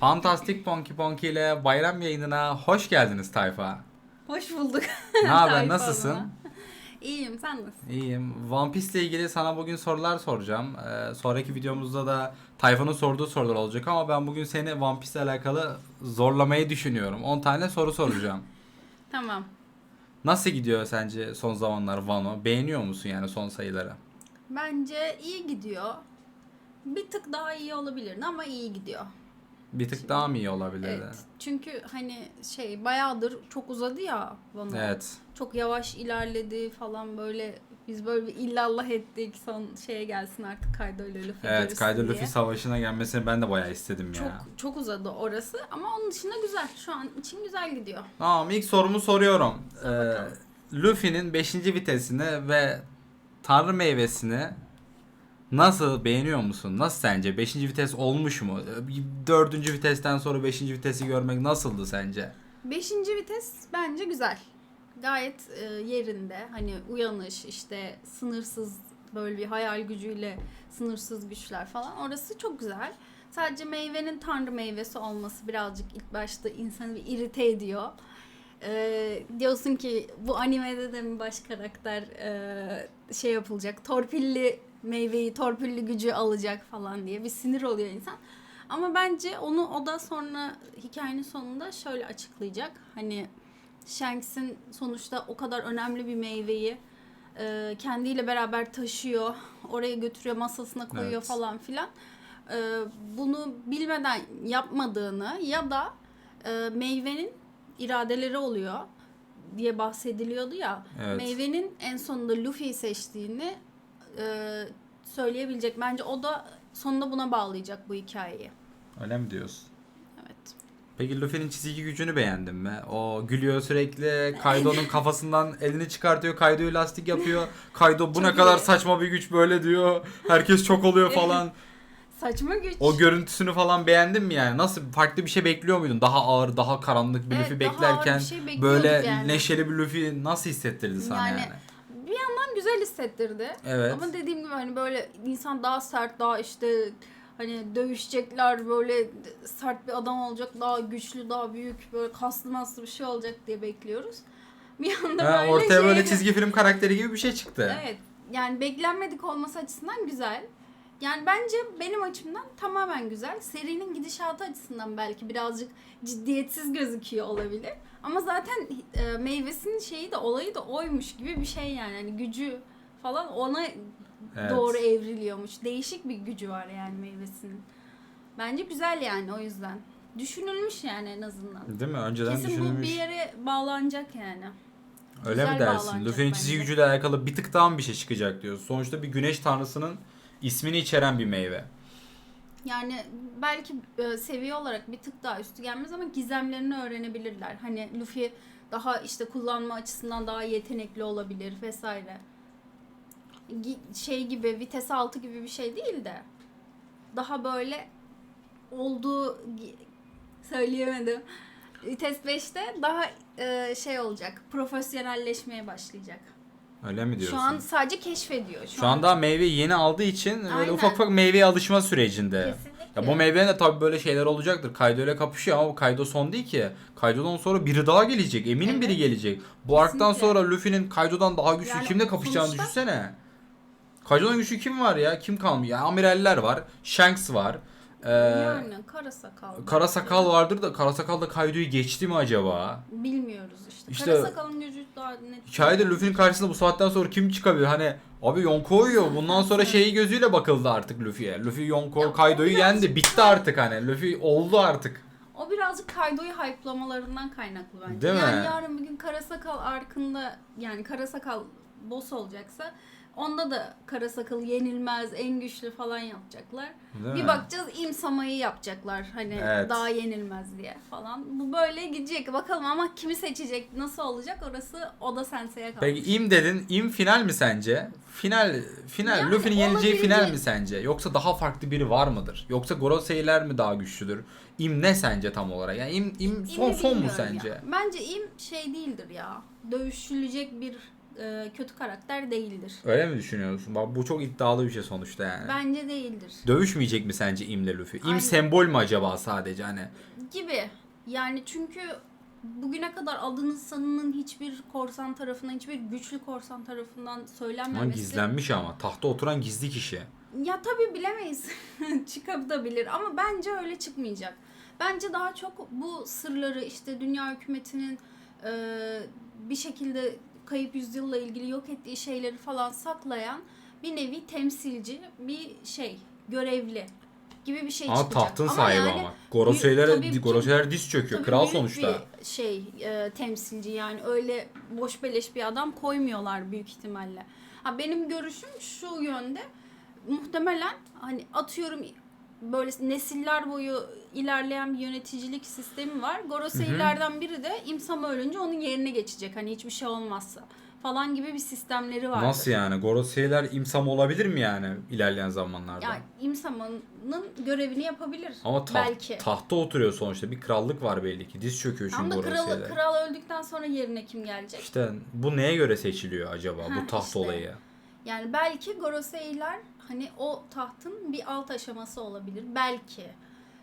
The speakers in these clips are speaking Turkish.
Fantastik Ponky Ponky ile bayram yayınına hoş geldiniz tayfa. Hoş bulduk. Ne haber Tayfa nasılsın? adına. İyiyim sen nasılsın? İyiyim. One Piece ile ilgili sana bugün sorular soracağım. Ee, sonraki videomuzda da tayfanın sorduğu sorular olacak ama ben bugün seni One Piece ile alakalı zorlamayı düşünüyorum. 10 tane soru soracağım. Tamam. Nasıl gidiyor sence son zamanlar Wano? Beğeniyor musun yani son sayıları? Bence iyi gidiyor. Bir tık daha iyi olabilirdi ama iyi gidiyor. Bir tık daha mı iyi olabilirdi? Evet. Çünkü hani şey bayağıdır çok uzadı ya bana. Evet. Çok yavaş ilerledi falan böyle biz böyle bir illallah ettik son şeye gelsin artık Kaido ile Luffy Evet, Kaido diye. Luffy savaşına gelmesini ben de bayağı istedim Çok ya. çok uzadı orası ama onun dışında güzel. Şu an için güzel gidiyor. Tamam ilk sorumu soruyorum. Sor Ee. Luffy'nin 5. vitesini ve Tanrı meyvesini nasıl beğeniyor musun? Nasıl sence? 5. vites olmuş mu? 4. vitesten sonra 5. vitesi görmek nasıldı sence? Beşinci vites bence güzel. Gayet e, yerinde. Hani uyanış işte sınırsız böyle bir hayal gücüyle sınırsız güçler falan. Orası çok güzel. Sadece meyvenin tanrı meyvesi olması birazcık ilk başta insanı bir irite ediyor. E, diyorsun ki bu animede de mi baş karakter e, şey yapılacak torpilli meyveyi torpilli gücü alacak falan diye bir sinir oluyor insan. Ama bence onu o da sonra hikayenin sonunda şöyle açıklayacak. Hani Shanks'in sonuçta o kadar önemli bir meyveyi e, kendiyle beraber taşıyor. Oraya götürüyor masasına koyuyor Evet. falan filan. E, bunu bilmeden yapmadığını ya da e, meyvenin iradeleri oluyor diye bahsediliyordu ya. Evet. Meyvenin en sonunda Luffy'yi seçtiğini e, söyleyebilecek. Bence o da sonunda buna bağlayacak bu hikayeyi. Öyle mi diyorsun? Evet. Peki Luffy'nin çizgi gücünü beğendin mi? O gülüyor sürekli. Kaido'nun kafasından elini çıkartıyor. Kaido'yu lastik yapıyor. Kaido bu Çok ne kadar saçma bir güç böyle diyor. Herkes çok oluyor falan. Saçma güç. O görüntüsünü falan beğendin mi yani? Nasıl farklı bir şey bekliyor muydun? Daha ağır, daha karanlık bir Evet, Luffy daha ağır beklerken bir şey böyle yani. neşeli bir Luffy nasıl hissettirdi sana yani? Yani güzel hissettirdi. Evet. Ama dediğim gibi hani böyle insan daha sert, daha işte hani dövüşecekler böyle sert bir adam olacak, daha güçlü, daha büyük, böyle kaslı maslı bir şey olacak diye bekliyoruz. Bir yanda Ha, böyle ortaya şey... böyle çizgi film karakteri gibi bir şey çıktı. Evet. Yani beklenmedik olması açısından güzel. Yani bence benim açımdan tamamen güzel. Serinin gidişatı açısından belki birazcık ciddiyetsiz gözüküyor olabilir. Ama zaten e, meyvesinin şeyi de olayı da oymuş gibi bir şey yani. Hani gücü falan ona Evet. doğru evriliyormuş. Değişik bir gücü var yani meyvesinin. Bence güzel yani o yüzden. Düşünülmüş yani en azından. Değil mi? Önceden Kesin bu düşünülmüş. bir yere bağlanacak yani. Öyle mi güzel dersin? bağlanacak Luffy'nin çizgi bence. gücüyle alakalı bir tık daha mı bir şey çıkacak diyorsun. Sonuçta bir güneş tanrısının ismini içeren bir meyve. Yani belki e, seviye olarak bir tık daha üstü gelmez ama gizemlerini öğrenebilirler. Hani Luffy daha işte kullanma açısından daha yetenekli olabilir vesaire. Gi- Şey gibi vites altı gibi bir şey değil de daha böyle olduğu söyleyemedim. Vites 5'te daha e, şey olacak. Profesyonelleşmeye başlayacak. Öyle mi diyorsun? Şu an sadece keşfediyor. Şu an daha meyveyi yeni aldığı için böyle Aynen. ufak ufak meyveye alışma sürecinde. Kesinlikle. Ya bu meyvenin de tabii böyle şeyler olacaktır. Kaido ile kapışıyor ama bu Kaido son değil ki. Kaido'dan sonra biri daha gelecek. Eminim biri Evet. gelecek. Bu arktan Kesinlikle. sonra Luffy'nin Kaido'dan daha güçlü Yani kimle kapışacağını sonuçta- düşünsene. Kaido'dan güçlü kim var ya? Kim kalmıyor? Ya amiraller var. Shanks var. Ee, yani kara sakal. Kara sakal vardır da Kara sakal da Kaido'yu geçti mi acaba? Bilmiyoruz işte. İşte- Kara sakalın gücü daha net. Hikayede Luffy'nin karşısında bu saatten sonra kim çıkabilir? Hani abi Yonko uyuyor. Bundan sonra şeyi gözüyle bakıldı artık Luffy'ye. Luffy Yonko Ya, Kaido'yu birazcık yendi. Bitti artık hani. Luffy oldu artık. O birazcık Kaido'yu hype'lamalarından kaynaklı bence. Değil mi? yani yarın bir gün Kara Sakal arkında yani Kara Sakal boss olacaksa onda da Kara Sakal yenilmez, en güçlü falan yapacaklar. Değil bir mi? bakacağız İmsama'yı yapacaklar hani Evet. daha yenilmez diye falan. Bu böyle gidecek. Bakalım ama kimi seçecek, nasıl olacak orası o da Sensei'ye kalmış. Peki im dedin. İm final mi sence? Final final Yani Luffy'nin yenileceği final olabilecek- mi sence? Yoksa daha farklı biri var mıdır? Yoksa Gorosei'ler mi daha güçlüdür? İm ne sence tam olarak? Yani im, im son İmi son mu bilmiyorum sence? ya. Bence im şey değildir ya. Dövüşülecek bir e, kötü karakter değildir. Öyle mi düşünüyorsun? Bak bu çok iddialı bir şey sonuçta yani. Bence değildir. Dövüşmeyecek mi sence İm'le Luffy? İm Aynen. sembol mü acaba sadece hani? Gibi. Yani çünkü bugüne kadar adının sanının hiçbir korsan tarafından, hiçbir güçlü korsan tarafından Ama söylenmemesi. gizlenmiş ama. Tahta oturan gizli kişi. Ya tabii bilemeyiz. Çıkabilir ama bence öyle çıkmayacak. Bence daha çok bu sırları işte dünya hükümetinin e, bir şekilde kayıp yüzyılla ilgili yok ettiği şeyleri falan saklayan bir nevi temsilci bir şey, görevli gibi bir şey Ama çıkacak. tahtın sahibi yani ama. Tabii Gorosei'ler diz çöküyor. Tabii Kral sonuçta. bir şey e, temsilci yani öyle boş beleş bir adam koymuyorlar büyük ihtimalle. Ha benim görüşüm şu yönde. Muhtemelen hani atıyorum böyle nesiller boyu ilerleyen bir yöneticilik sistemi var. Gorosei'lerden biri de İmsam ölünce onun yerine geçecek. Hani hiçbir şey olmazsa falan gibi bir sistemleri var. Nasıl yani? Gorosei'ler imsam olabilir mi yani ilerleyen zamanlarda? Yani İmsam'ın görevini yapabilir Ama taht- belki. tahta oturuyor sonuçta. Bir krallık var belli ki. Diz çöküyor Ama çünkü da kral, Gorosei'ler. kral öldükten sonra yerine kim gelecek? İşte bu neye göre seçiliyor acaba bu Heh, taht işte. olayı? Yani belki Gorosei'ler hani o tahtın bir alt aşaması olabilir. Belki.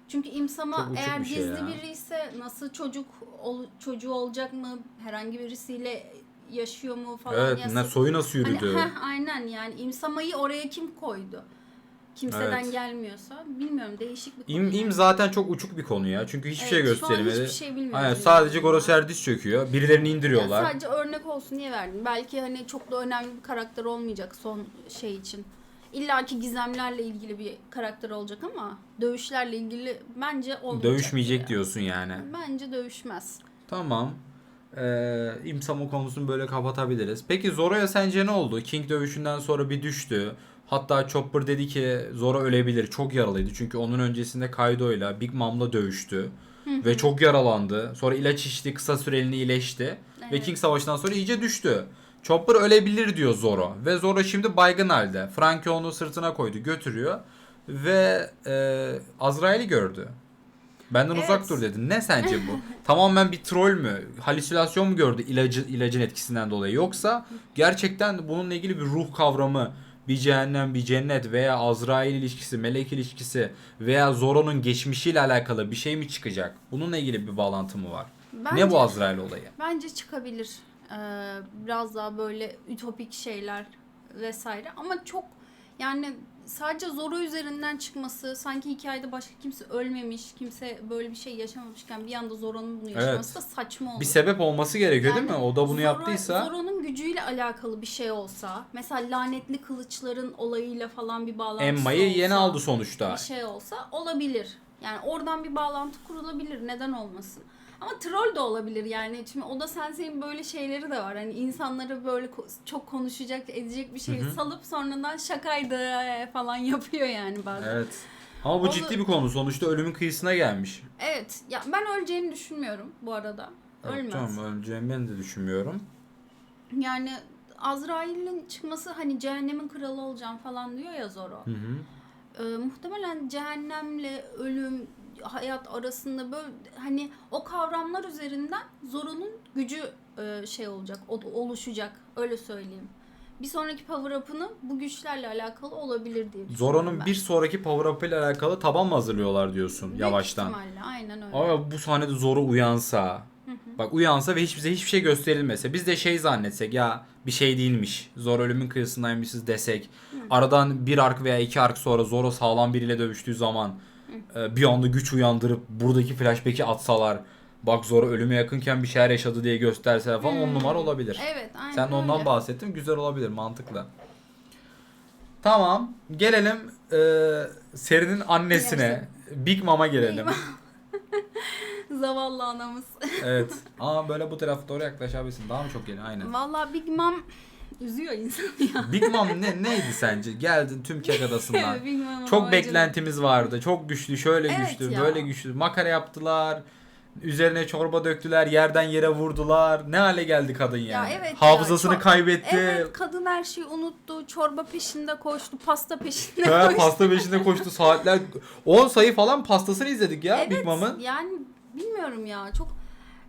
Çünkü İmsam'a eğer bir şey gizli ya. biri ise nasıl çocuk ol- çocuğu olacak mı? Herhangi birisiyle yaşıyor mu falan. Evet, Ya ne soyu nasıl Hani, yürüdü? heh, aynen yani İmsama'yı oraya kim koydu? Kimseden Evet. gelmiyorsa bilmiyorum değişik bir konu. İm, yani. im zaten çok uçuk bir konu ya. Çünkü hiçbir şey Evet, an gösterilmedi. hiçbir şey bilmiyoruz. Aynen yani. sadece Gorosei'ler diz çöküyor. Birilerini indiriyorlar. sadece örnek olsun diye verdim. Belki hani çok da önemli bir karakter olmayacak son şey için. İlla ki gizemlerle ilgili bir karakter olacak ama dövüşlerle ilgili bence olmayacak. Dövüşmeyecek ya. diyorsun yani. Bence dövüşmez. Tamam. Ee, İmsamo konusunu böyle kapatabiliriz. Peki Zoro'ya sence ne oldu? King dövüşünden sonra bir düştü. Hatta Chopper dedi ki Zoro ölebilir. Çok yaralıydı. Çünkü onun öncesinde Kaido'yla Big Mom'la dövüştü. Ve çok yaralandı. Sonra ilaç içti. Kısa süreliğine iyileşti. Ve Evet. King Savaşı'ndan sonra iyice düştü. Chopper ölebilir diyor Zoro. Ve Zoro şimdi baygın halde. Frankie onu sırtına koydu götürüyor. Ve e, Azrail'i gördü. Benden Evet. uzak dur dedi. Ne sence bu? Tamamen bir troll mü? Halüsinasyon mu gördü ilacı, ilacın etkisinden dolayı? Yoksa gerçekten bununla ilgili bir ruh kavramı, bir cehennem, bir cennet veya Azrail ilişkisi, melek ilişkisi veya Zoro'nun geçmişiyle alakalı bir şey mi çıkacak? Bununla ilgili bir bağlantı mı var? Bence, Ne bu Azrail olayı? Bence çıkabilir. Ee, biraz daha böyle ütopik şeyler vesaire ama çok yani sadece Zoro üzerinden çıkması sanki hikayede başka kimse ölmemiş, kimse böyle bir şey yaşamamışken bir anda Zoro'nun bunu yaşaması da saçma olur. Bir sebep olması gerekiyor değil mi? Yani O da bunu Zoro- yaptıysa. Zoro'nun gücüyle alakalı bir şey olsa, mesela lanetli kılıçların olayıyla falan bir bağlantısı Emma'yı yeni olsa, aldı sonuçta. Bir şey olsa olabilir. Yani oradan bir bağlantı kurulabilir. Neden olmasın? Ama troll de olabilir yani. Şimdi Oda Sensei'nin böyle şeyleri de var. Hani insanları böyle ko- çok konuşacak, edecek bir şey Hı hı. salıp sonradan şakaydı e, falan yapıyor yani bazen. Evet. Evet. Ama bu Onu- ciddi bir konu. Sonuçta ölümün kıyısına gelmiş. Ya ben öleceğini düşünmüyorum bu arada. Evet, Ölmez. Tamam öleceğimi ben de düşünmüyorum. Yani Azrail'in çıkması hani cehennemin kralı olacağım falan diyor ya Zoro. Hı hı. Ee, muhtemelen cehennemle ölüm, hayat arasında böyle hani o kavramlar üzerinden Zoro'nun gücü e, şey olacak, o- oluşacak öyle söyleyeyim. Bir sonraki power up'ını bu güçlerle alakalı olabilir diye Zoro'nun bir sonraki power up ile alakalı taban mı hazırlıyorlar diyorsun Büyük yavaştan. ihtimalle aynen öyle. Ama bu sahnede Zoro uyansa. Bak uyansa ve hiç bize hiçbir şey gösterilmese. Biz de şey zannetsek ya bir şey değilmiş. Zoro ölümün kıyısındaymışız desek. Aradan bir ark veya iki ark sonra Zoro sağlam biriyle dövüştüğü zaman e, bir anda güç uyandırıp buradaki flashback'i atsalar. Bak Zoro ölüme yakınken bir şeyler yaşadı diye gösterseler falan on Hmm. numara olabilir. Evet aynen Sen ondan öyle. bahsettin. Güzel olabilir. Mantıklı. Tamam. Gelelim e, serinin annesine. Big Mom'a gelelim. Zavallı anamız. evet. Ama böyle bu tarafa doğru yaklaşabilirsin. Daha mı çok geliyor? Aynen. Vallahi Big Mom üzüyor insanı ya. Big Mom ne, neydi sence? Geldin tüm kek adasından. Çok beklentimiz vardı. Çok güçlü, şöyle Evet güçlü, ya. böyle güçlü. Makara yaptılar. Üzerine çorba döktüler. Yerden yere vurdular. Ne hale geldi kadın yani? evet ya, Hafızasını çok- kaybetti. Evet kadın her şeyi unuttu. Çorba peşinde koştu. Pasta peşinde Ha, koştu. pasta peşinde koştu saatler. 10 sayı falan pastasını izledik ya evet, Big Mom'ın. Yani bilmiyorum ya çok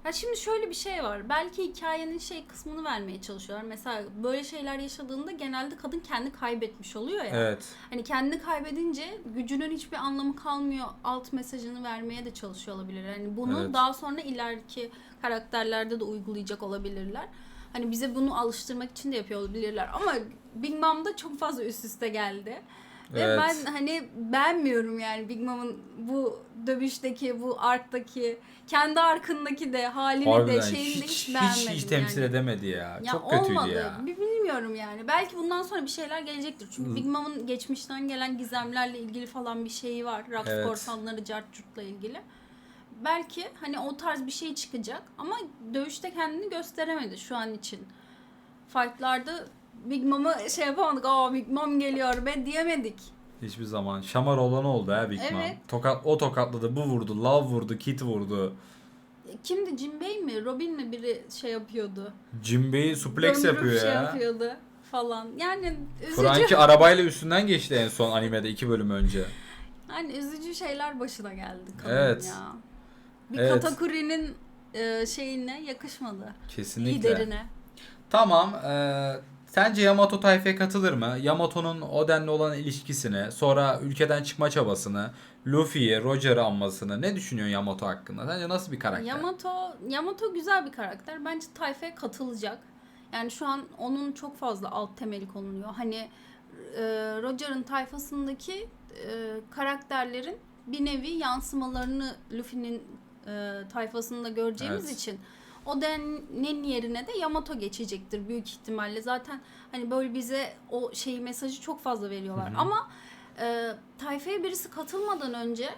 Ya şimdi şöyle bir şey var. Belki hikayenin şey kısmını vermeye çalışıyorlar. Mesela böyle şeyler yaşadığında genelde kadın kendi kaybetmiş oluyor ya. Evet. Hani kendini kaybedince gücünün hiçbir anlamı kalmıyor. Alt mesajını vermeye de çalışıyor olabilir. Hani bunu Evet. daha sonra ileriki karakterlerde de uygulayacak olabilirler. Hani bize bunu alıştırmak için de yapıyor olabilirler. Ama Big Mom'da çok fazla üst üste geldi. Ve Evet. ben hani beğenmiyorum yani Big Mom'un bu dövüşteki, bu arktaki, kendi arkındaki de halini Harbiden de şeyini de hiç, hiç, hiç, beğenmedim hiç temsil yani. edemedi ya. Ya Çok kötüydü olmadı. ya. Bir bilmiyorum yani. Belki bundan sonra bir şeyler gelecektir. Çünkü Hı. Big Mom'un geçmişten gelen gizemlerle ilgili falan bir şeyi var. Rock Evet. korsanları, Cart Curt'la ilgili. Belki hani o tarz bir şey çıkacak ama dövüşte kendini gösteremedi şu an için. Fight'larda Big Mom'u şey yapamadık. Aa Big Mom geliyor be diyemedik. Hiçbir zaman. Şamar olan oldu ha Big Mom. Evet. Tokat, o tokatladı, bu vurdu, Love vurdu, Kit vurdu. Kimdi Jim Bey mi? Robin mi biri şey yapıyordu? Jinbei suplex Döndürüp yapıyor şey ya. yapıyordu falan. Yani üzücü. Frankie arabayla üstünden geçti en son animede iki bölüm önce. Yani üzücü şeyler başına geldi kadın Evet. ya. Bir Evet. Katakuri'nin e, şeyine yakışmadı. Kesinlikle. Liderine. Tamam. eee, sence Yamato tayfaya katılır mı? Yamato'nun Oden'le olan ilişkisini, sonra ülkeden çıkma çabasını, Luffy'yi, Roger'ı anmasını ne düşünüyorsun Yamato hakkında? Sence nasıl bir karakter? Yamato Yamato güzel bir karakter. Bence tayfaya katılacak. Yani şu an onun çok fazla alt temeli konuluyor. Hani e, Roger'ın tayfasındaki e, karakterlerin bir nevi yansımalarını Luffy'nin e, tayfasında göreceğimiz Evet. için o denin yerine de Yamato geçecektir büyük ihtimalle. Zaten hani böyle bize o şeyi mesajı çok fazla veriyorlar. Hı hı. Ama e, tayfaya birisi katılmadan önce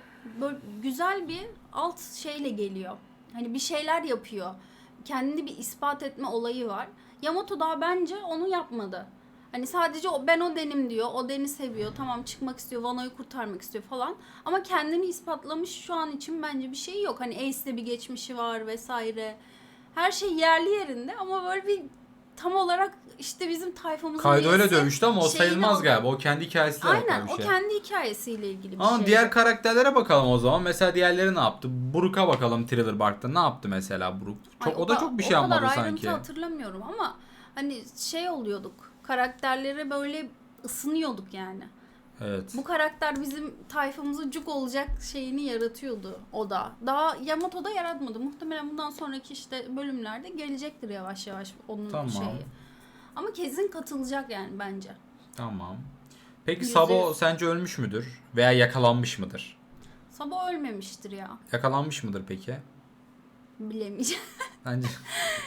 böyle güzel bir alt şeyle geliyor. Hani bir şeyler yapıyor. Kendini bir ispat etme olayı var. Yamato daha bence onu yapmadı. Hani sadece o, ben o denim diyor. O deni seviyor. Tamam çıkmak istiyor. Vano'yu kurtarmak istiyor falan. Ama kendini ispatlamış şu an için bence bir şey yok. Hani Ace'de bir geçmişi var vesaire. Her şey yerli yerinde ama böyle bir tam olarak işte bizim tayfamızın Kaido öyle birisi dövüştü ama o şeyini sayılmaz aldı. galiba. O kendi hikayesiyle Aynen alakalı bir o şey. kendi hikayesiyle ilgili bir Ama şey. diğer karakterlere bakalım o zaman. Mesela diğerleri ne yaptı? Brook'a bakalım Thriller Bark'ta. Ne yaptı mesela Brook? Çok, Ay, o da çok bir şey o yapmadı kadar sanki. ayrıntı hatırlamıyorum ama hani şey oluyorduk. Karakterlere böyle ısınıyorduk yani. Evet. Bu karakter bizim tayfamıza cuk olacak şeyini yaratıyordu o da. Daha Yamato'da yaratmadı. Muhtemelen bundan sonraki işte bölümlerde gelecektir yavaş yavaş onun Tamam. şeyi. Ama kesin katılacak yani bence. Tamam. Peki Yüzde Sabo sence ölmüş müdür? Veya yakalanmış mıdır? Sabah ölmemiştir ya. Yakalanmış mıdır peki? Bilemeyeceğim. Bence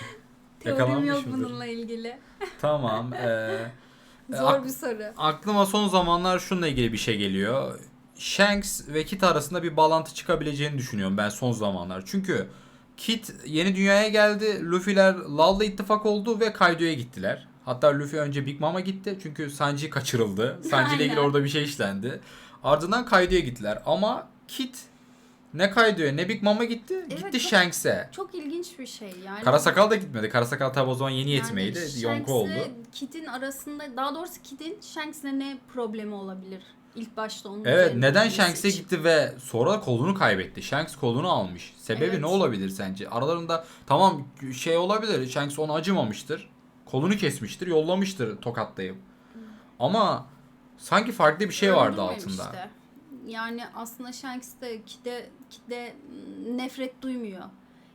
Teorim Yakalanmış yok mıdır? bununla ilgili. tamam. Ee, Zor bir soru. aklıma son zamanlar şununla ilgili bir şey geliyor. Shanks ve Kit arasında bir bağlantı çıkabileceğini düşünüyorum ben son zamanlar. Çünkü Kit yeni dünyaya geldi. Luffy'ler Law'la ittifak oldu ve Kaido'ya gittiler. Hatta Luffy önce Big Mom'a gitti çünkü Sanji kaçırıldı. Sanji ile ilgili orada bir şey işlendi. Ardından Kaido'ya gittiler. Ama Kit ne Kaido'ya ne Big Mom'a gitti. Evet, gitti çok- Shanks'e. Çok ilginç bir şey yani. Karasakal da gitmedi. Karasakal tabi o zaman yeni. Shanks'le Yonka oldu. Kit'in arasında daha doğrusu Kit'in Shanks'le ne problemi olabilir? İlk başta onun Evet üzerine neden gitmesi Shanks'e için. gitti ve sonra kolunu kaybetti? Shanks kolunu almış. Sebebi Evet. ne olabilir sence? Aralarında tamam şey olabilir. Shanks ona acımamıştır. Kolunu kesmiştir, yollamıştır tokatlayıp. Ama sanki farklı bir şey vardı altında. de. Yani aslında Shanks de Kit'e Kit'e nefret duymuyor.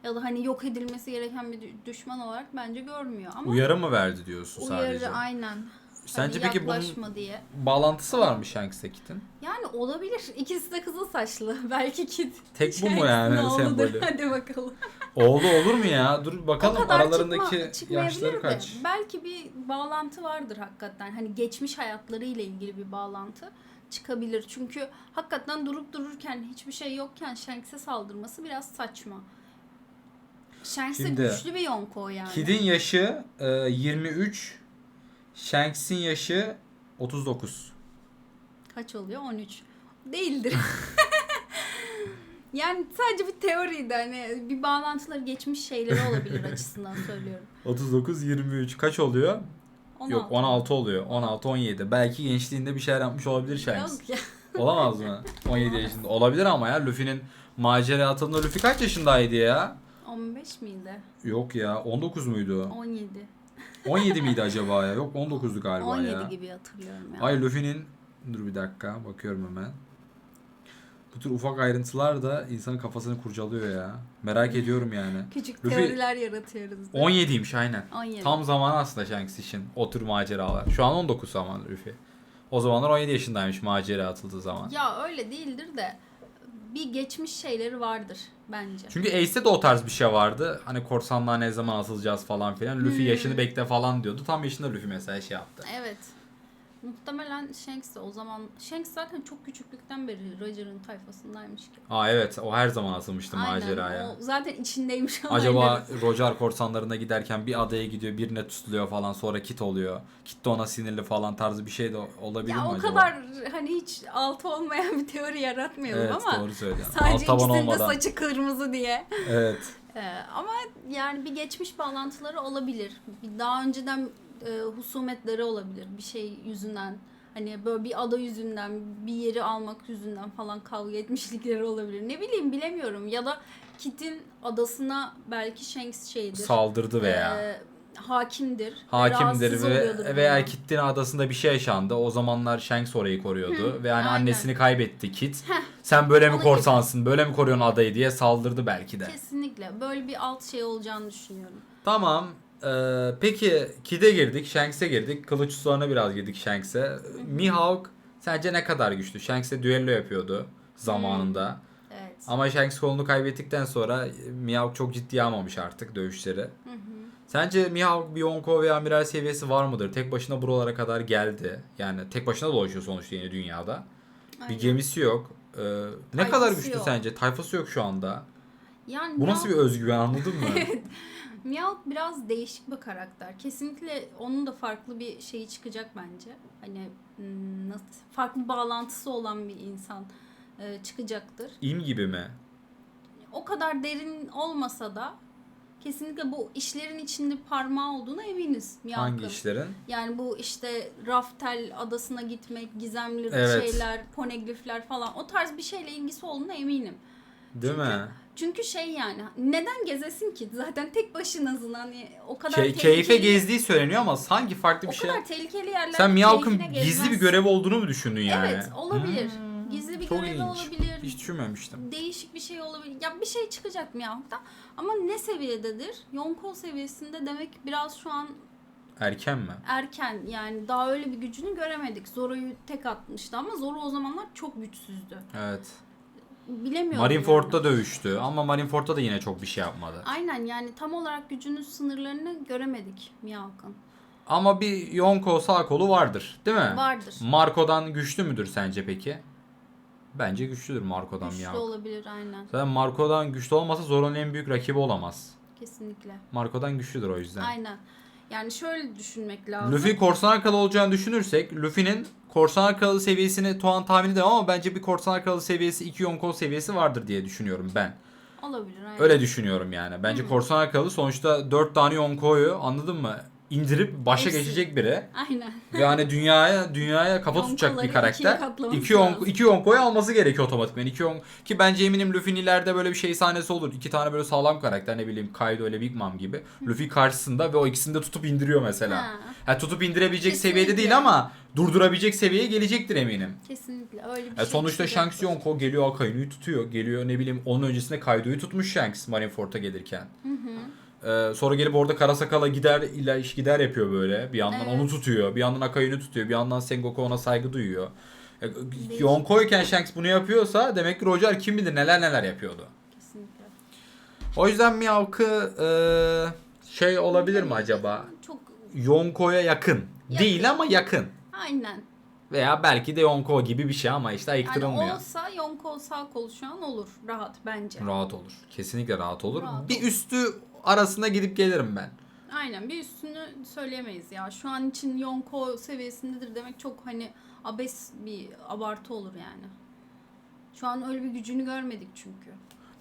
Ya da hani yok edilmesi gereken bir dü- düşman olarak bence görmüyor ama Uyarı mı verdi diyorsun uyarı sadece? aynen. Sence Hani peki bunun diye. bağlantısı var mı Shanks'le Kit'in? Yani olabilir. İkisi de kızıl saçlı. Belki Kit. Tek bu mu yani sembolü? Hadi bakalım. Oğlu olur mu ya? Dur o bakalım kadar aralarındaki çıkma, çıkmayabilir yaşları de kaç? belki bir bağlantı vardır hakikaten. Hani geçmiş hayatları ile ilgili bir bağlantı çıkabilir. Çünkü hakikaten durup dururken hiçbir şey yokken Shanks'e saldırması biraz saçma. Shanks de Şimdi, güçlü bir Yonko yani. Kid'in yaşı e, 23, Shanks'in yaşı 39. Kaç oluyor? 13. Değildir. yani sadece bir teoriydi hani bir bağlantıları geçmiş şeyleri olabilir açısından söylüyorum. 39 23 kaç oluyor? 16. Yok 16 oluyor. 16 17. Belki gençliğinde bir şeyler yapmış olabilir Shanks. Yok ya. Olamaz mı? 17 yaşında. Olabilir ama ya Luffy'nin macera atılığında Luffy kaç yaşındaydı ya? 15 miydi? Yok ya 19 muydu? 17. 17 miydi acaba ya? Yok 19'du galiba 17 ya. gibi hatırlıyorum ya. Ay Luffy'nin dur bir dakika bakıyorum hemen. Bu tür ufak ayrıntılar da insanın kafasını kurcalıyor ya. Merak ediyorum yani. Küçük Luffy- teoriler yaratıyoruz. mi? 17'ymiş aynen. 17. Tam zamanı aslında Shanks için o tür maceralar. Şu an 19 zaman Luffy. O zamanlar 17 yaşındaymış macera atıldığı zaman. Ya öyle değildir de bir geçmiş şeyleri vardır bence. Çünkü Ace'de de o tarz bir şey vardı. Hani korsanlığa ne zaman atılacağız falan filan. Luffy Hmm. yaşını bekle falan diyordu. Tam yaşında Luffy mesela şey yaptı. Evet. Muhtemelen Shanks de o zaman Shanks zaten çok küçüklükten beri Roger'ın tayfasındaymış ki. Aa evet o her zaman atılmıştı Aynen, maceraya. O zaten içindeymiş ama Acaba Roger korsanlarına giderken bir adaya gidiyor birine tutuluyor falan sonra Kit oluyor. Kit de ona sinirli falan tarzı bir şey de olabilir ya mi o acaba? kadar hani hiç altı olmayan bir teori yaratmayalım Evet ama doğru söylüyorsun. sadece Alt ikisinin de saçı kırmızı diye. Evet. Ee, ama yani bir geçmiş bağlantıları olabilir. Bir daha önceden e, husumetleri olabilir. Bir şey yüzünden. Hani böyle bir ada yüzünden, bir yeri almak yüzünden falan kavga etmişlikleri olabilir. Ne bileyim bilemiyorum. Ya da Kit'in adasına belki Shanks şeydir. Saldırdı veya. e, hakimdir. Hakimdir ve veya. Kit'in adasında bir şey yaşandı. O zamanlar Shanks orayı koruyordu ve hani aynen. annesini kaybetti Kit. Sen böyle mi korsansın, böyle mi koruyorsun adayı diye saldırdı belki de. Kesinlikle. Böyle bir alt şey olacağını düşünüyorum. Tamam. Ee, peki Kid'e girdik, Shanks'e girdik. Kılıç ustalarına biraz girdik Shanks'e. Mihawk sence ne kadar güçlü? Shanks'e düello yapıyordu zamanında. Evet. Ama Shanks kolunu kaybettikten sonra Mihawk çok ciddiye almamış artık dövüşleri. Hı hı. Sence Mihawk bir Yonko veya Amiral seviyesi var mıdır? Tek başına buralara kadar geldi. Yani tek başına dolaşıyor sonuçta yine dünyada. Bir Aynen. gemisi yok. Ee, ne Tayfası kadar güçlü yok. sence? Tayfası yok şu anda. Yani Bu nasıl bir özgüven anladın mı? Meowth biraz değişik bir karakter. Kesinlikle onun da farklı bir şeyi çıkacak bence. Hani hmm, nasıl farklı bağlantısı olan bir insan e, çıkacaktır. İm gibi mi? O kadar derin olmasa da kesinlikle bu işlerin içinde parmağı olduğuna eminiz Meowth'ın. Hangi işlerin? Yani bu işte Raftel adasına gitmek, gizemli Evet. şeyler, poneglifler falan o tarz bir şeyle ilgisi olduğuna eminim. Değil Çünkü- mi? Çünkü şey yani neden gezesin ki? Zaten tek başınasın hani o kadar keyfe tehlikeli- gezdiği söyleniyor ama sanki farklı o bir şey. kadar tehlikeli yerlerde Sen keyfine gizli bir gezmezsin. görev olduğunu mu düşündün yani? Evet olabilir. Hmm, Gizli bir çok görevi ilginç. olabilir. Hiç düşünmemiştim. Değişik bir şey olabilir. Ya bir şey çıkacak Mihawk'tan. Ama ne seviyededir? Yonko seviyesinde demek biraz şu an Erken mi? erken. Yani daha öyle bir gücünü göremedik. Zoro'yu tek atmıştı ama Zoro o zamanlar çok güçsüzdü. Evet. Bilemiyorum. Marineford'da yani. dövüştü ama Marineford'da da yine çok bir şey yapmadı. Aynen yani tam olarak gücünün sınırlarını göremedik Mihawk'ın. Ama bir Yonko sağ kolu vardır değil mi? Vardır. Marco'dan güçlü müdür sence peki? Bence güçlüdür Marco'dan Güçlü Mihawk. olabilir aynen. Zaten Marco'dan güçlü olmasa Zoro'nun en büyük rakibi olamaz. Kesinlikle. Marco'dan güçlüdür o yüzden. Aynen. Yani şöyle düşünmek lazım. Luffy korsan kralı olacağını düşünürsek Luffy'nin korsan kralı seviyesini Tuan tahmin edemem ama bence bir korsan kralı seviyesi 2 Yonko seviyesi vardır diye düşünüyorum ben. Olabilir aynen. Öyle düşünüyorum yani. Bence Hı. korsan kralı sonuçta 4 tane Yonko'yu anladın mı? İndirip başa Hepsi. geçecek biri. Aynen. Ve hani dünyaya dünyaya kafa tutacak bir karakter. İki, lazım. iki Yonko'yu alması gerekiyor otomatikman. İki Yonko, ki bence eminim Luffy'nin ileride böyle bir şey sahnesi olur. İki tane böyle sağlam karakter ne bileyim Kaido ile Big Mom gibi. Luffy karşısında ve o ikisini de tutup indiriyor mesela. Ha, Ha, tutup indirebilecek Kesinlikle. seviyede değil ama durdurabilecek seviyeye gelecektir eminim. kesinlikle öyle bir E, şey. sonuçta. Shanks Yonko geliyor Akainu'yu tutuyor. Geliyor ne bileyim onun öncesinde Kaido'yu tutmuş Shanks Marineford'a gelirken. Hı hı. Ee, sonra gelip orada Karasakala gider ila iş gider yapıyor böyle. Bir yandan Evet. onu tutuyor. Bir yandan Akai'ni tutuyor. Bir yandan Sengoku ona saygı duyuyor. E, Değişik. Yonko'yken Shanks bunu yapıyorsa demek ki Roger kim bilir neler neler yapıyordu. Kesinlikle. O yüzden Mihawk'ı e, şey olabilir mi acaba? Çok Yonko'ya yakın. Yakın. Değil ama yakın. aynen. Veya belki de Yonko gibi bir şey ama işte Yani ayıktırılmıyor. olsa Yonko sağ kolu şu an olur. Rahat bence. Rahat olur. Kesinlikle rahat olur. Rahat bir olur. üstü arasında gidip gelirim ben. Aynen bir üstünü söyleyemeyiz ya. Şu an için Yonko seviyesindedir demek çok hani abes bir abartı olur yani. Şu an öyle bir gücünü görmedik çünkü.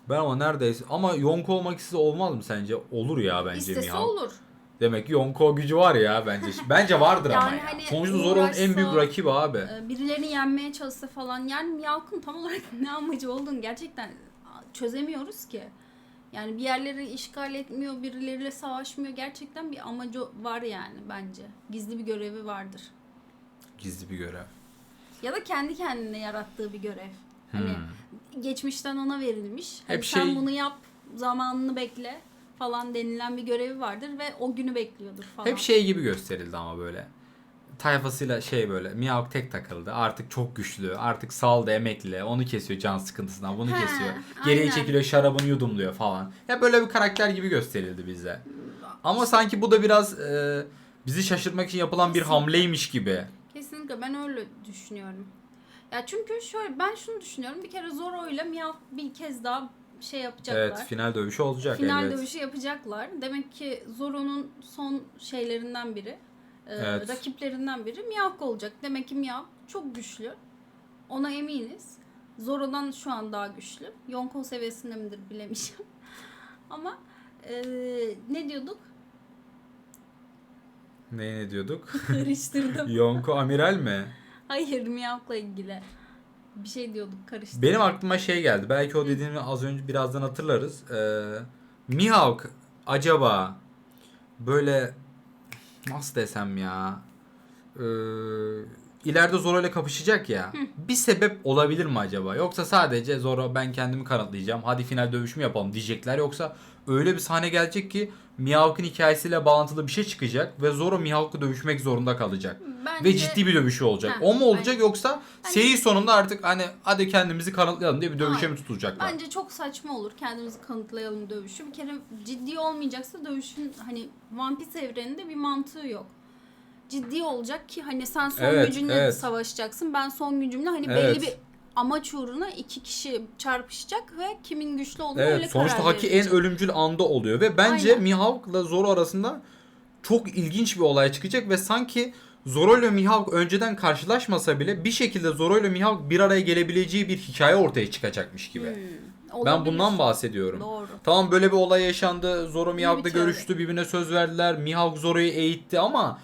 Ben ama neredeyse ama Yonko olmak istese olmaz mı sence? Olur ya bence İstese Mihawk. olur. Demek ki Yonko gücü var ya bence. Bence vardır ama Yani ya. hani Sonuçta Zoro'nun en büyük rakibi abi. Ee, birilerini yenmeye çalışsa falan yani Miyawk'ın tam olarak ne amacı olduğunu gerçekten çözemiyoruz ki. Yani bir yerleri işgal etmiyor, birileriyle savaşmıyor. Gerçekten bir amacı var yani bence. Gizli bir görevi vardır. Gizli bir görev. Ya da kendi kendine yarattığı bir görev. Hani Hmm. geçmişten ona verilmiş. Hani Hep sen şey- bunu yap, zamanını bekle falan denilen bir görevi vardır ve o günü bekliyordur falan. Hep şey gibi gösterildi ama böyle. Tayfasıyla şey böyle Mihawk tek takıldı. Artık çok güçlü. Artık saldı emekli. Onu kesiyor can sıkıntısından. Bunu He, kesiyor. Geriye aynen. çekiliyor şarabını yudumluyor falan. Ya böyle bir karakter gibi gösterildi bize. Ama sanki bu da biraz e, bizi şaşırtmak için yapılan bir Kesinlikle. hamleymiş gibi. Kesinlikle ben öyle düşünüyorum. Ya çünkü şöyle ben şunu düşünüyorum. Bir kere Zoro ile Mihawk bir kez daha şey yapacaklar. Evet final dövüşü olacak Final elbet. dövüşü yapacaklar. Demek ki Zoro'nun son şeylerinden biri, e, Evet. rakiplerinden biri Mihawk olacak. Demek ki Mihawk çok güçlü. Ona eminiz. Zoro'dan şu an daha güçlü. Yonko seviyesinde midir bilemeyeceğim. Ama e, ne diyorduk? Ne ne diyorduk? Karıştırdım. Yonko amiral mi? Hayır Mihawk'la ilgili. Bir şey diyorduk karıştırdım. Benim aklıma şey geldi. Belki o dediğimi az önce birazdan hatırlarız. Ee, Mihawk acaba böyle nasıl desem ya ee, ileride Zoro ile kapışacak ya. Bir sebep olabilir mi acaba? Yoksa sadece Zoro ben kendimi kanıtlayacağım. Hadi final dövüş mü yapalım diyecekler. Yoksa öyle bir sahne gelecek ki Mihawk'ın hikayesiyle bağlantılı bir şey çıkacak ve Zoro Mihawk'ı dövüşmek zorunda kalacak. Bence, Ve ciddi bir dövüşü olacak. Ha, o mu olacak aynen. yoksa Bence- seri sonunda artık hani hadi kendimizi kanıtlayalım diye bir dövüşe Hayır. mi tutulacaklar? Bence çok saçma olur. Kendimizi kanıtlayalım dövüşü. Bir kere ciddi olmayacaksa dövüşün hani One Piece evreninde bir mantığı yok. Ciddi olacak ki hani sen son Evet, gücünle evet. savaşacaksın. Ben son gücümle hani Evet. belli bir amaç uğruna iki kişi çarpışacak ve kimin güçlü olduğunu öyle Evet sonuçta karar Haki en ölümcül anda oluyor ve bence Aynen. Mihawk'la Zoro arasında çok ilginç bir olay çıkacak ve sanki Zoro ile Mihawk önceden karşılaşmasa bile bir şekilde Zoro ile Mihawk bir araya gelebileceği bir hikaye ortaya çıkacakmış gibi. Hmm, Ben olabilir. bundan bahsediyorum. Doğru. Tamam böyle bir olay yaşandı. Zoro Mihawk'la görüştü, birbirine söz verdiler. Mihawk Zoro'yu eğitti ama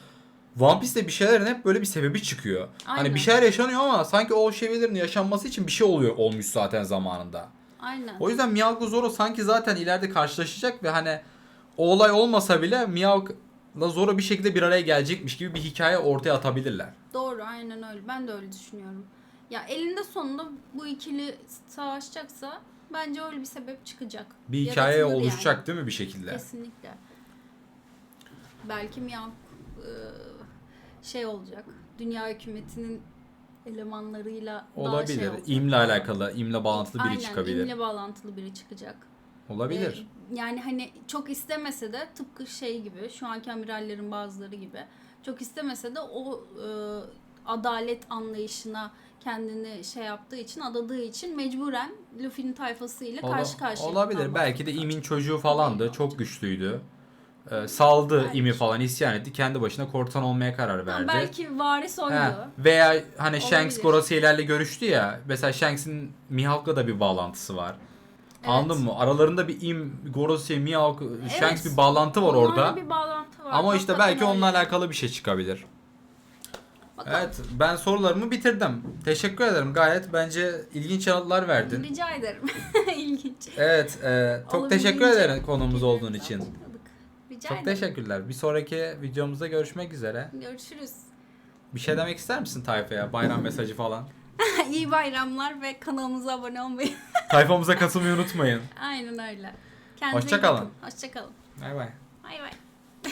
One Piece'te bir şeylerin hep böyle bir sebebi çıkıyor. Hani Aynen. bir şeyler yaşanıyor ama sanki o şeylerin yaşanması için bir şey oluyor olmuş zaten zamanında. Aynen. O yüzden Mihawk'la Zoro sanki zaten ileride karşılaşacak ve hani o olay olmasa bile Mihawk'la Zoro bir şekilde bir araya gelecekmiş gibi bir hikaye ortaya atabilirler. Doğru aynen öyle. Ben de öyle düşünüyorum. Ya elinde sonunda bu ikili savaşacaksa bence öyle bir sebep çıkacak. Bir hikaye Yaratılır oluşacak yani. değil mi bir şekilde? Kesinlikle. Belki Mihawk e, şey olacak. Dünya hükümetinin elemanlarıyla daha Olabilir. şey olacak. İmle alakalı, imle bağlantılı biri Aynen, çıkabilir. imle bağlantılı biri çıkacak. Olabilir. Ee, yani hani çok istemese de tıpkı şey gibi şu anki amirallerin bazıları gibi çok istemese de o e, adalet anlayışına kendini şey yaptığı için adadığı için mecburen Luffy'nin tayfasıyla Ola- karşı karşıya. olabilir. Belki de. İm'in çocuğu falandı. Çok güçlüydü. Ee, saldı Belki. İm'i falan isyan etti. Kendi başına korsan olmaya karar Ha, verdi. belki varis oydu. He, Veya hani Shanks. Gorosei'lerle görüştü ya. Mesela Shanks'in Mihawk'la da bir bağlantısı var. Evet. Anladın mı? Aralarında bir Im, Gorosei, Mihawk, Shanks bir bağlantı var Onlarla orada. bir bağlantı var. Ama işte belki onunla öyle. alakalı bir şey çıkabilir. Bakalım. Evet, ben sorularımı bitirdim. Teşekkür ederim. Gayet bence ilginç yanıtlar verdin. Rica ederim. İlginç. Evet, e, çok Olabildiğince teşekkür ederim konuğumuz olduğun için. Rica Çok ederim. teşekkürler. Bir sonraki videomuzda görüşmek üzere. Görüşürüz. Bir şey demek ister misin tayfaya? Bayram mesajı falan. İyi bayramlar ve kanalımıza abone olmayı. Tayfamıza katılmayı unutmayın. Aynen öyle. Kendinize iyi Hoşça kalın. bakın. Hoşça kalın. Bay bay. Bay bay.